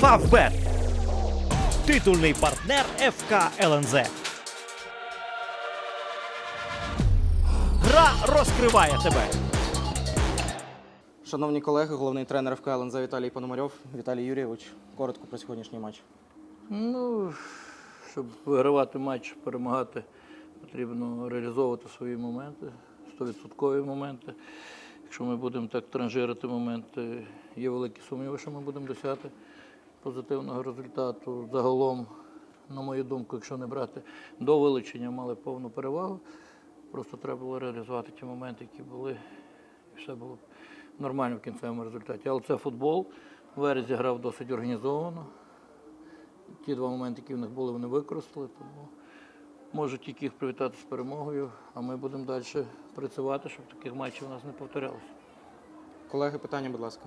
Фавбет. Титульний партнер ФК ЛНЗ. Гра розкриває тебе. Шановні колеги, головний тренер ФК ЛНЗ Віталій Пономарьов. Віталій Юрійович, коротко про сьогоднішній матч. Ну, щоб вигравати матч, перемагати, потрібно реалізовувати свої моменти, 100% моменти. Якщо ми будемо так транжирити моменти, є великі сумніви, що ми будемо досягти позитивного результату. Загалом, на мою думку, якщо не брати до вилучення, мали повну перевагу. Просто треба було реалізувати ті моменти, які були, і все було нормально в кінцевому результаті. Але це футбол. Верес грав досить організовано ті два моменти, які в них були, вони використали. Тому можу тільки їх привітати з перемогою, а ми будемо далі працювати, щоб таких матчів у нас не повторялося. Колеги, питання, будь ласка.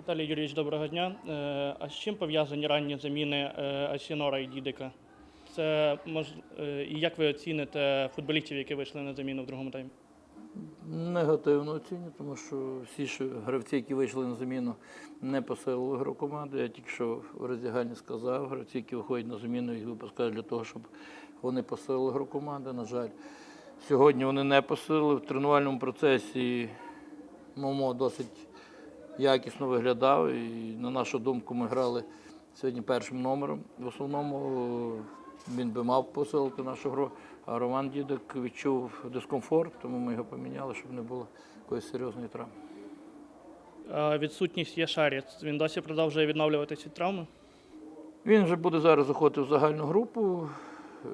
Віталій Юрійович, доброго дня. Е, А з чим пов'язані ранні заміни е, Асінора і Дідика? Це мож... е, і як ви оціните футболістів, які вийшли на заміну в другому таймі? Негативно оцінюю, тому що всі ж гравці, які вийшли на заміну, не посилили гру команди. Я тільки що в роздягальні сказав, гравці, які виходять на заміну, їх випускають для того, щоб вони посилили гру команди. На жаль, сьогодні вони не посилили. В тренувальному процесі Момо досить якісно виглядав. І на нашу думку, ми грали сьогодні першим номером. В основному він би мав посилити нашу гру. А Роман Дідик відчув дискомфорт, тому ми його поміняли, щоб не було якоїсь серйозної травми. А відсутність Яшарі. Він досі продовжує відновлюватись від травми. Він вже буде зараз заходити в загальну групу. Е,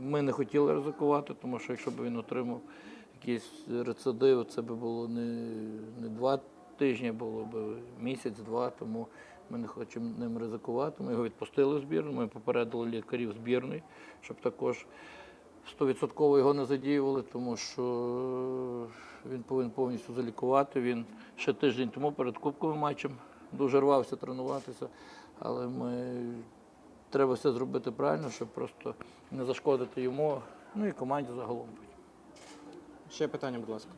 Ми не хотіли ризикувати, тому що якщо б він отримав якийсь рецидив, це б було не, не два тижні, було б місяць-два, тому ми не хочемо ним ризикувати. Ми його відпустили в збірну, ми попередили лікарів збірної, щоб також 100% його не задіювали, тому що він повинен повністю залікувати. Він ще тиждень тому перед кубковим матчем дуже рвався тренуватися, але ми треба все зробити правильно, щоб просто не зашкодити йому, ну і команді загалом. Ще питання, будь ласка.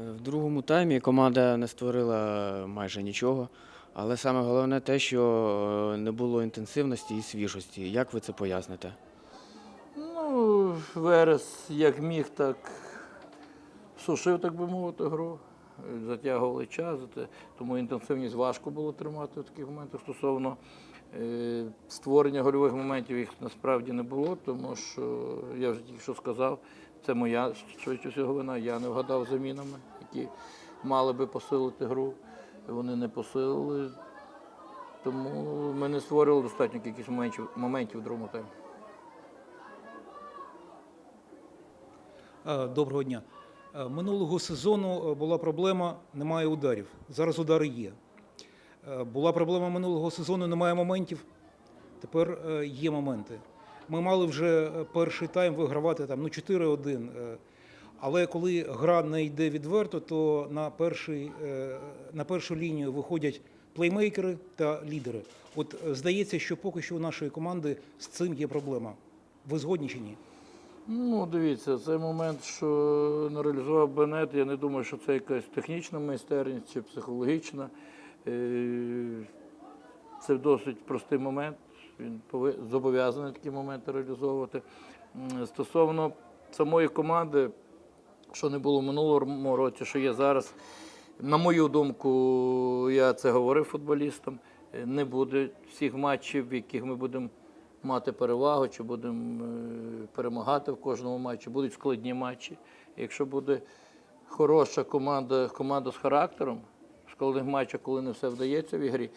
Е, В другому таймі команда не створила майже нічого, але саме головне те, що е, не було інтенсивності і свіжості. Як ви це поясните? Ну, Верес як міг, так сушив, так би мовити, гру. Затягували час, тому інтенсивність важко було тримати в таких моментах. Стосовно е, створення гольових моментів їх насправді не було, тому що я вже тільки що сказав, це моя швидше вина. Я не вгадав замінами, які мали би посилити гру. Вони не посилили. Тому ми не створювали достатньо кількість моментів, моментів в другому таймі. Е, Доброго дня. Е, Минулого сезону е, була проблема немає ударів. Зараз удари є. Була проблема минулого сезону, немає моментів. Тепер є моменти. Ми мали вже е, перший тайм вигравати там ну 4-1. е, Але коли гра не йде відверто, то на, перший, е, на першу лінію виходять плеймейкери та лідери. От здається, що поки що у нашої команди з цим є проблема. Ви згодні чи ні? Ну, дивіться, цей момент, що не реалізував Бенет, я не думаю, що це якась технічна майстерність чи психологічна. Це досить простий момент. Він зобов'язаний такі моменти реалізовувати. Стосовно самої команди, що не було минулому році, що є зараз, на мою думку, я це говорив футболістам. е, Не буде всіх матчів, в яких ми будемо мати перевагу, чи будемо е, перемагати в кожному матчі. Будуть складні матчі. Якщо буде хороша команда, команда з характером, в складних матчах, коли не все вдається в ігрі,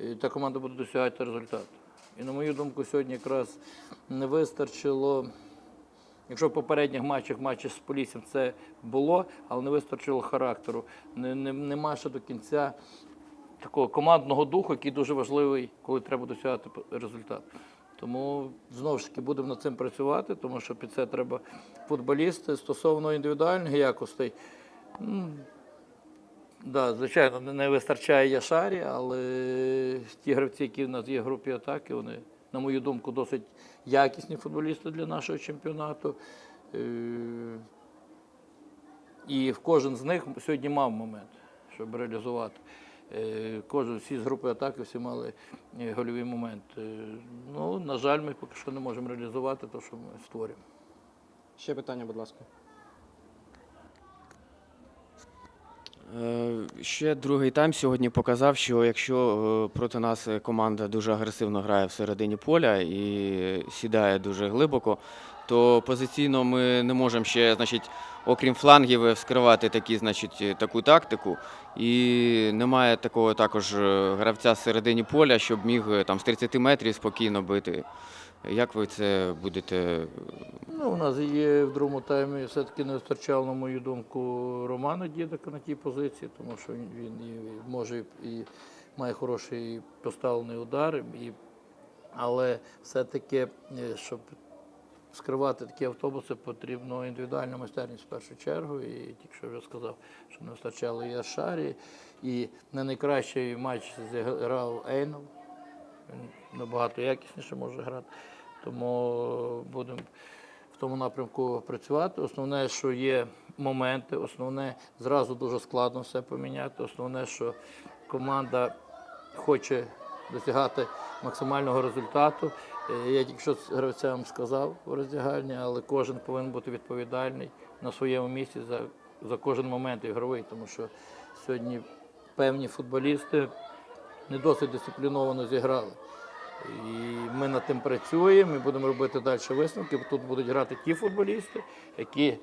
е, та команда буде досягати результату. І на мою думку, сьогодні якраз не вистачило. Якщо в попередніх матчах матчі з Поліссям це було, але не вистачило характеру. Не, не, нема ще до кінця такого командного духу, який дуже важливий, коли треба досягати результат. Тому знову ж таки будемо над цим працювати, тому що під це треба футболісти стосовно індивідуальних якостей. Да, звичайно, не- вистачає Яшарі, але ті гравці, які в нас є в групі атаки, вони, на мою думку, досить якісні футболісти для нашого чемпіонату. Е, І кожен з них сьогодні мав момент, щоб реалізувати. Е, Кожен всі з групи атаки всі мали е, гольові моменти. Ну, на жаль, ми поки що не можемо реалізувати те, що ми створюємо. Ще питання, будь ласка. Ще другий тайм сьогодні показав, що якщо е, проти нас е, команда дуже агресивно грає всередині поля і сідає дуже глибоко, то позиційно ми не можемо ще, значить, окрім флангів, е, вскривати такі, значить, е, таку тактику. І немає такого також е, гравця всередині поля, щоб міг е, там з 30 метрів спокійно бити. Як ви це будете Ну, у нас є в другому таймі все-таки не вистачало, на мою думку, Романа Дідика на тій позиції, тому що він, і може і має хороший поставлений удар. І, але все-таки, е, щоб скривати такі автобуси, потрібно індивідуальна майстерність в першу чергу. І тільки що вже сказав, що не вистачало і Ашарі. І не найкращий матч зіграв Ейнов. Він набагато якісніше може грати. Тому будемо в тому напрямку працювати. Основне, що є моменти, основне зразу дуже складно все поміняти. Основне, що команда хоче досягати максимального результату. Е, Я тільки що гравцям сказав у роздягальні, але кожен повинен бути відповідальний на своєму місці за, за кожен момент ігровий, тому що сьогодні певні футболісти не досить дисципліновано зіграли. І ми над тим працюємо і будемо робити далі висновки. Тут будуть грати ті футболісти, які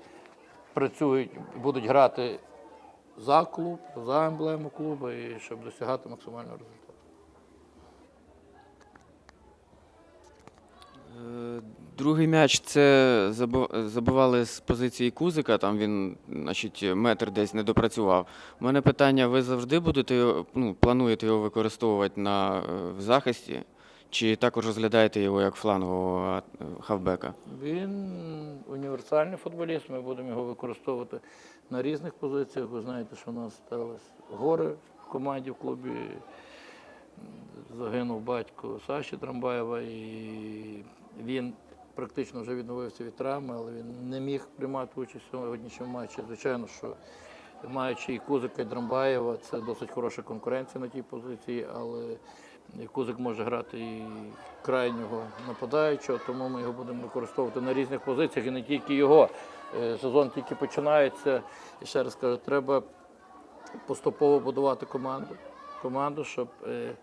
працюють, будуть грати за клуб, за емблему клубу, і щоб досягати максимального результату. Другий м'яч це забив- забивали з позиції Кузика, там він, значить, метр десь не допрацював. У мене питання: ви завжди будете ну, плануєте його використовувати на, е, в захисті? Чи також розглядаєте його як флангового е, хавбека? Він універсальний футболіст, ми будемо його використовувати на різних позиціях. Ви знаєте, що у нас сталося гори в команді в клубі. Загинув батько Саші Трамбаєва, і він практично вже відновився від травми, але він не міг приймати участь в сьогоднішньому матчі. Звичайно, що маючи і Кузика, і Драмбаєва, це досить хороша конкуренція на тій позиції, але Кузик може грати і крайнього нападаючого, тому ми його будемо використовувати на різних позиціях і не тільки його. Е, Сезон тільки починається. І ще раз кажу, треба поступово будувати команду, команду, щоб е,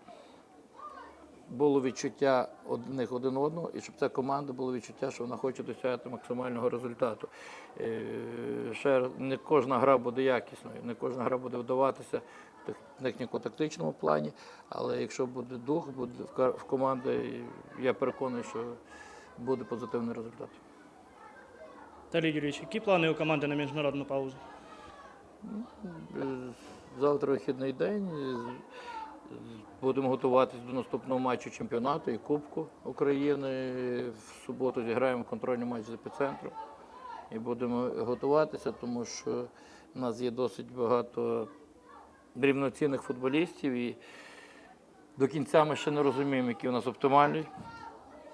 було відчуття одних один одного, і щоб ця команда було відчуття, що вона хоче досягати максимального результату. Е, Ще не кожна гра буде якісною, не кожна гра буде вдаватися в техніко-тактичному плані, але якщо буде дух, буде в команди, я переконаний, що буде позитивний результат. Віталій Юрійович, які плани у команди на міжнародну паузу? Е, Завтра вихідний день. Будемо готуватися до наступного матчу чемпіонату і Кубку України. В суботу зіграємо контрольний матч з епіцентром. І будемо готуватися, тому що в нас є досить багато рівноцінних футболістів. І до кінця ми ще не розуміємо, який у нас оптимальний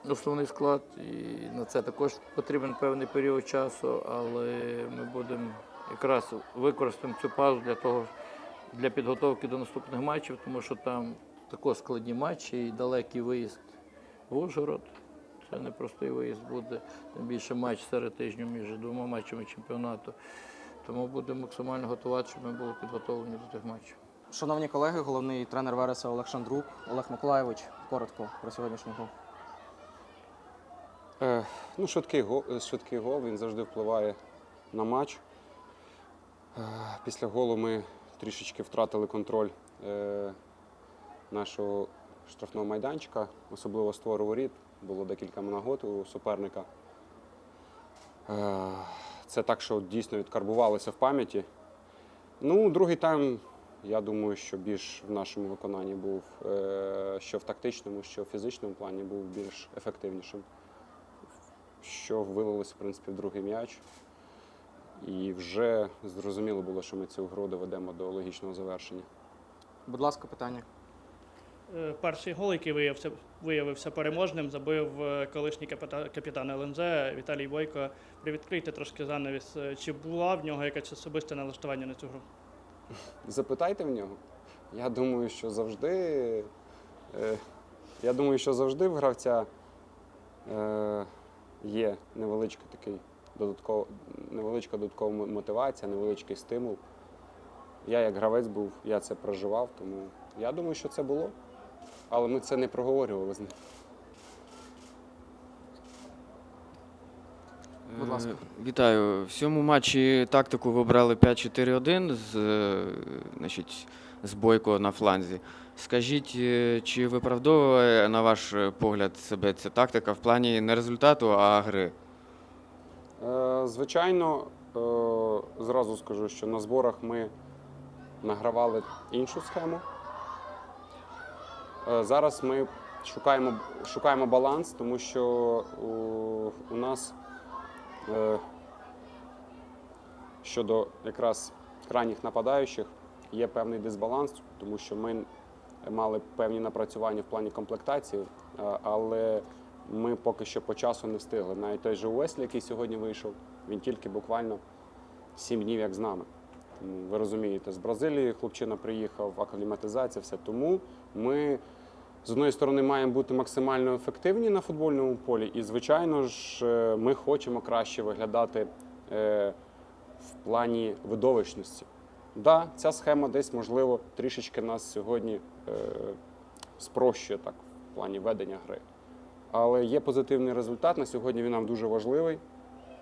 основний склад. І на це також потрібен певний період часу, але ми будемо якраз використаємо цю паузу для того, для підготовки до наступних матчів, тому що там також складні матчі і далекий виїзд в Ужгород. Це непростий виїзд буде, тим більше матч серед тижню між двома матчами чемпіонату. Тому будемо максимально готувати, щоб ми були підготовлені до тих матчів. Шановні колеги, головний тренер Вереса Олег Шандрук, Олег Миколаєвич, коротко про сьогоднішній гол. Е, ну, швидкий гол, швидкий гол, він завжди впливає на матч. Е, після голу ми трішечки втратили контроль е, нашого штрафного майданчика, особливо створу воріт. Було декілька нагод у суперника. Е, це так, що дійсно відкарбувалося в пам'яті. Ну, другий тайм, я думаю, що більш в нашому виконанні був, е, що в тактичному, що в фізичному плані був більш ефективнішим що вилилося в принципі в другий м'яч. І вже зрозуміло було, що ми цю гру доведемо до логічного завершення. Будь ласка, питання. Е, Перший гол, який виявився, виявився переможним, забив е, колишній капіта- капітан ЛНЗ Віталій Бойко. Привідкрийте трошки занавіс. Е, Чи була в нього якесь особисте налаштування на цю гру? Запитайте в нього. Я думаю, що завжди. Я думаю, що завжди в гравця є невеличкий такий додатков, невеличка додаткова мотивація, невеличкий стимул. Я як гравець був, я це проживав, тому я думаю, що це було. Але ми це не проговорювали з ним. Будь ласка. Е, Вітаю. В цьому матчі тактику ви обрали 5-4-1 з, е, значить, з бойко на фланзі. Скажіть, е, чи виправдовує, на ваш погляд, себе ця тактика в плані не результату, а гри? Звичайно, е, зразу скажу, що на зборах ми награвали іншу схему. Е, Зараз ми шукаємо, шукаємо баланс, тому що у, нас е, щодо якраз крайніх нападаючих є певний дисбаланс, тому що ми мали певні напрацювання в плані комплектації, але ми поки що по часу не встигли. Навіть той же Уеслі, який сьогодні вийшов, він тільки буквально 7 днів як з нами. Тому ви розумієте, з Бразилії хлопчина приїхав, акліматизація, все. Тому ми з одної сторони маємо бути максимально ефективні на футбольному полі, і, звичайно ж, е, ми хочемо краще виглядати е, в плані видовищності. Да, ця схема десь, можливо, трішечки нас сьогодні е, спрощує так в плані ведення гри. Але є позитивний результат. На сьогодні він нам дуже важливий,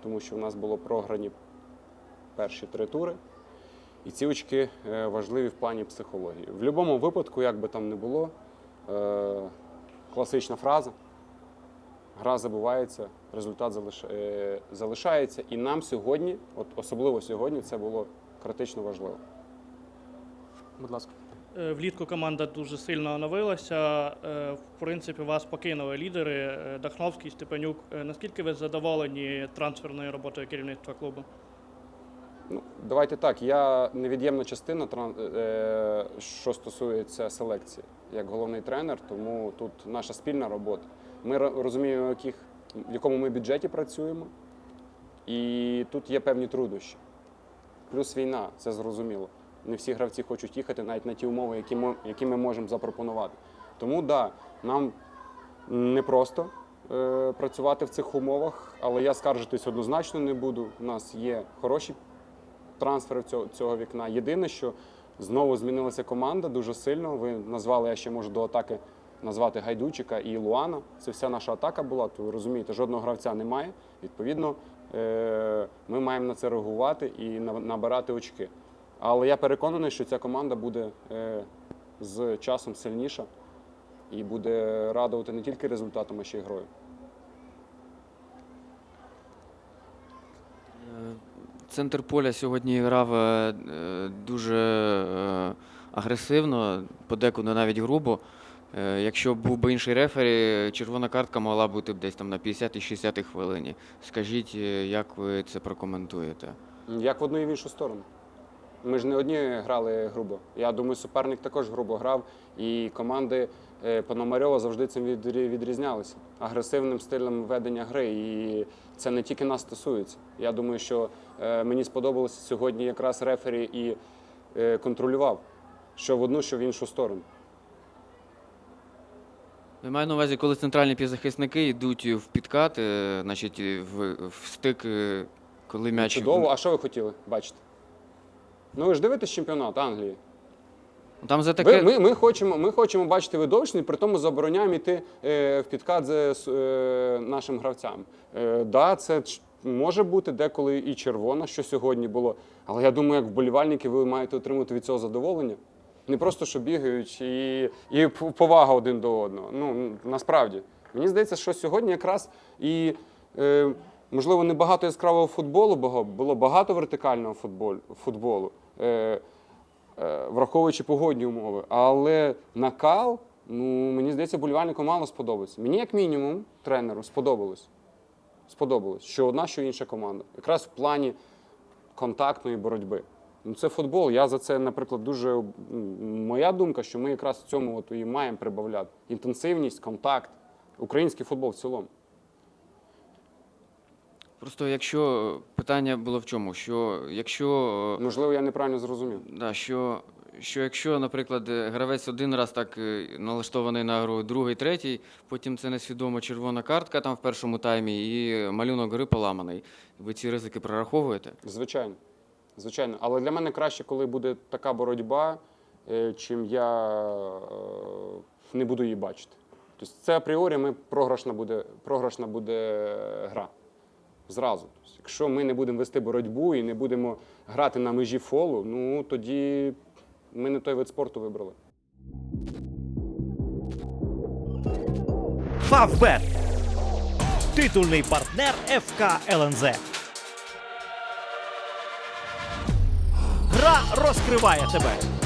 тому що в нас було програні перші три тури. І ці очки е, важливі в плані психології. В будь-якому випадку, як би там не було, е, класична фраза. Гра забувається, результат е, залишається. І нам сьогодні, от особливо сьогодні, це було критично важливо. Будь ласка. Е, Влітку команда дуже сильно оновилася. Е, В принципі, вас покинули лідери е, Дахновський, Степанюк. Наскільки ви задоволені трансферною роботою керівництва клубу? Ну, давайте так. Я невід'ємна частина, що стосується селекції, як головний тренер, тому тут наша спільна робота. Ми розуміємо, яких, в якому ми бюджеті працюємо, і тут є певні труднощі. Плюс війна, це зрозуміло. Не всі гравці хочуть їхати навіть на ті умови, які ми, які ми можемо запропонувати. Тому да, нам непросто е, працювати в цих умовах, але я скаржитись однозначно не буду. У нас є хороші трансфери цього, цього вікна. Єдине, що знову змінилася команда дуже сильно. Ви назвали, я ще можу до атаки назвати Гайдучика і Луана. Це вся наша атака була. То ви розумієте, жодного гравця немає. Відповідно, е, ми маємо на це реагувати і на- набирати очки. Але я переконаний, що ця команда буде е, з часом сильніша і буде радувати не тільки результатом, а ще й грою. Центр поля сьогодні грав е, е, дуже е, агресивно, подекуди навіть грубо. Е, Якщо був би інший рефері, червона картка могла бути б десь там на 50-60 хвилині. Скажіть, е, як ви це прокоментуєте? Як в одну і в іншу сторону. Ми ж не одні грали грубо. Я думаю, суперник також грубо грав, і команди е, Пономарьова завжди цим відрізнялися агресивним стилем ведення гри. І це не тільки нас стосується. Я думаю, що е, мені сподобалося сьогодні якраз рефері і е, контролював, що в одну, що в іншу сторону. Я маю на увазі, коли центральні півзахисники йдуть в підкат, значить, в, в стик, коли м'яч. Чудово. А що ви хотіли бачити? Ну ви ж дивитесь чемпіонат Англії. Там за таке. Ми, ми, хочемо, ми хочемо бачити видовищний, при тому забороняємо йти е, в підкат з з, е, нашим гравцям. Е, да, це може бути деколи і червона, що сьогодні було. Але я думаю, як вболівальники, ви маєте отримати від цього задоволення. Не просто що бігають і, і повага один до одного. Ну насправді мені здається, що сьогодні якраз і е, можливо не багато яскравого футболу, бо було багато вертикального футболу. Е, е, враховуючи погодні умови. Але накал, ну мені здається, болівальнику мало сподобається. Мені, як мінімум, тренеру сподобалось. Сподобалось, що одна, що інша команда. Якраз в плані контактної боротьби. Ну, це футбол. Я за це, наприклад, дуже моя думка, що ми якраз в цьому от і маємо прибавляти. Інтенсивність, контакт, український футбол в цілому. Просто якщо питання було в чому, що якщо, е, Можливо, я неправильно зрозумів. да, що що якщо, наприклад, е, гравець один раз так е, налаштований на гру, другий, третій, потім це несвідомо червона картка там в першому таймі і малюнок гри поламаний. Ви ці ризики прораховуєте? Звичайно. Звичайно. Але для мене краще, коли буде така боротьба, е, чим я е, не буду її бачити. Тобто це апріорі ми програшна буде, програшна буде гра. Зразу. Тобто, якщо ми не будемо вести боротьбу і не будемо грати на межі фолу, ну тоді ми не той вид спорту вибрали. Фавбет. Титульний партнер ФК ЛНЗ. Гра розкриває тебе.